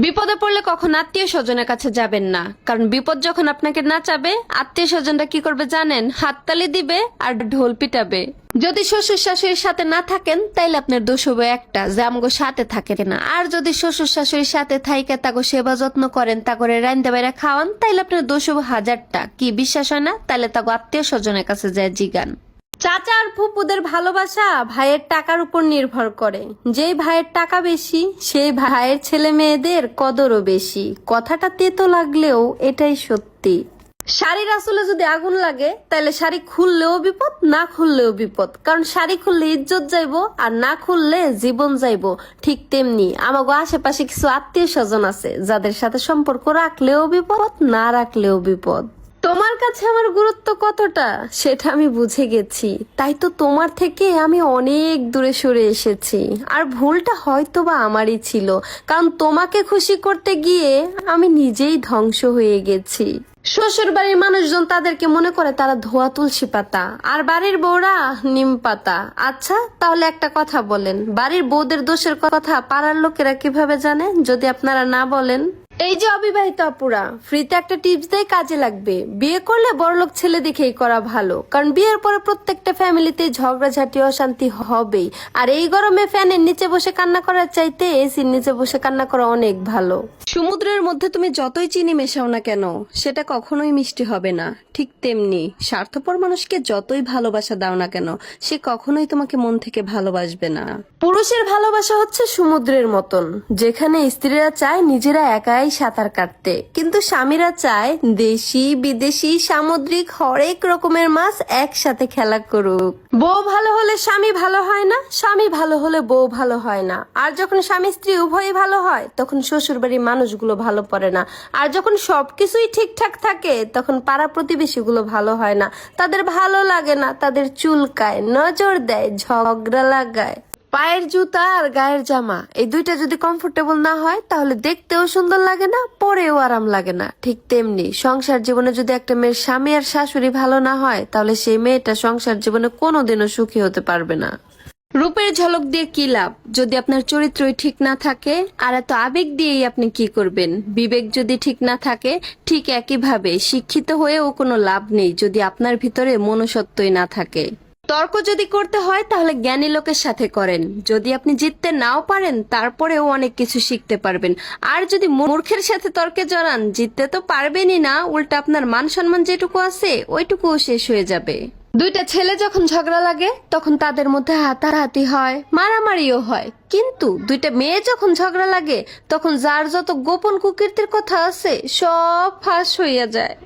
বিপদে পড়লে কখন আত্মীয় স্বজনের কাছে যাবেন না। কারণ বিপদ যখন আপনাকে না চাবে, আত্মীয় স্বজনরা কি করবে জানেন? হাততালি দিবে আর ঢোল পিটাবে। যদি শ্বশুর শাশুড়ির সাথে না থাকেন, তাইলে আপনার দোষ হবে একটা, যে আমগো সাথে থাকে না। আর যদি শ্বশুর শাশুড়ির সাথে থাইকে তাকে সেবা যত্ন করেন তা করে রান্দা বাইরে খাওয়ান, তাইলে আপনার দোষ হবে হাজারটা। কি বিশ্বাস হয় না? তাইলে তাকে আত্মীয় স্বজনের কাছে যায় জিগান। চাচা আর ফুপুদের ভালোবাসা ভাইয়ের টাকার উপর নির্ভর করে। যেই ভাইয়ের টাকা বেশি, সেই ভাইয়ের ছেলে মেয়েদের কদরও বেশি। কথাটা তেতো লাগলেও এটাই সত্যি। শাড়ির আসলে যদি আগুন লাগে তাহলে শাড়ি খুললেও বিপদ, না খুললেও বিপদ। কারণ শাড়ি খুললে ইজ্জত যাইবো, আর না খুললে জীবন যাইবো। ঠিক তেমনি আমাগো আশেপাশে কিছু আত্মীয় স্বজন আছে, যাদের সাথে সম্পর্ক রাখলেও বিপদ, না রাখলেও বিপদ। তোমার কাছে আমার গুরুত্ব কতটা, সেটা আমি বুঝে গেছি। তাই তো তোমার থেকে আমি অনেক দূরে সরে এসেছি। আর ভুলটা হয়তো বা আমারই ছিল, কারণ তোমাকে খুশি করতে গিয়ে আমি নিজেই ধ্বংস হয়ে গেছি। শ্বশুর বাড়ির মানুষজন তাদেরকে মনে করে তারা ধোয়া তুলসী পাতা, আর বাড়ির বউরা নিম পাতা। আচ্ছা তাহলে একটা কথা বলেন, বাড়ির বউদের দোষের কথা পাড়ার লোকেরা কীভাবে জানে, যদি আপনারা না বলেন? এই যে অবিবাহিত আপুরা ফ্রিতে একটা টিপস দেয় কাজে লাগবে। বিয়ে করলে বড়লোক ছেলে দেখেই করা ভালো কারণ বিয়ের পরে প্রত্যেকটা ফ্যামিলিতে ঝগড়াঝাটি অশান্তি হবেই। আর এই গরমে ফ্যানের নিচে বসে কান্না করার চাইতে এসির নিচে বসে কান্না করা অনেক ভালো। সমুদ্রের মধ্যে তুমি যতই চিনি মেশাও না কেন সেটা কখনোই মিষ্টি হবে না। ঠিক তেমনি স্বার্থপর মানুষকে যতই ভালোবাসা দাও না কেন সে কখনোই তোমাকে মন থেকে ভালোবাসবে না। পুরুষের ভালোবাসা হচ্ছে সমুদ্রের মতন যেখানে স্ত্রীরা চায় নিজেরা একাই সাঁতার কাটতে। কিন্তু স্বামীরা চায় দেশি, বিদেশি, সামুদ্রিক হরেক রকমের মাছ একসাথে খেলা করুক। বউ ভালো হলে স্বামী ভালো হয় না, স্বামী ভালো হলে বউ ভালো হয় না। আর যখন স্বামী স্ত্রী উভয়ই ভালো হয়, তখন শ্বশুর বাড়ির মানুষগুলো ভালো পড়ে না। আর যখন সবকিছুই ঠিকঠাক থাকে, তখন পাড়া প্রতিবেশীগুলো ভালো হয় না। তাদের ভালো লাগে না, তাদের চুলকায়, নজর দেয়, ঝগড়া লাগায়। পায়ের জুতা আর গায়ের জামা। এই দুইটা যদি কমফোর্টেবল না হয়, তাহলে দেখতেও সুন্দর লাগে না, পরেও আরাম লাগে না। ঠিক তেমনি সংসার জীবনে যদি একটা মেয়ের স্বামী আর শাশুড়ি ভালো না হয়, তাহলে সেই মেয়েটা সংসার জীবনে কোনোদিনও সুখী হতে পারবে না। রূপের ঝলক দিয়ে কি লাভ? যদি আপনার চরিত্রই ঠিক না থাকে, আর এত আবেগ দিয়েই আপনি কি করবেন? বিবেক যদি ঠিক না থাকে, ঠিক একইভাবে শিক্ষিত হয়েও কোনো লাভ নেই যদি আপনার ভিতরে মনুষ্যত্বই না থাকে। তর্ক যদি করতে হয়, তাহলে জ্ঞানী লোকের সাথে করেন। যদি আপনি জিততে নাও পারেন, তারপরেও অনেক কিছু শিখতে পারবেন। আর যদি মূর্খের সাথে তর্কে জড়ান, জিততে তো পারবেনই না। উল্টা আপনার মান সম্মান যেটুকু আছে, ওইটুকুও শেষ হয়ে যাবে। দুইটা ছেলে যখন ঝগড়া লাগে, তখন তাদের মধ্যে হাতাহাতি হয়, মারামারিও হয়। কিন্তু দুইটা মেয়ে যখন ঝগড়া লাগে, তখন যার যত গোপন কুকীর্তির কথা আছে, সব ফাঁস হইয়া যায়।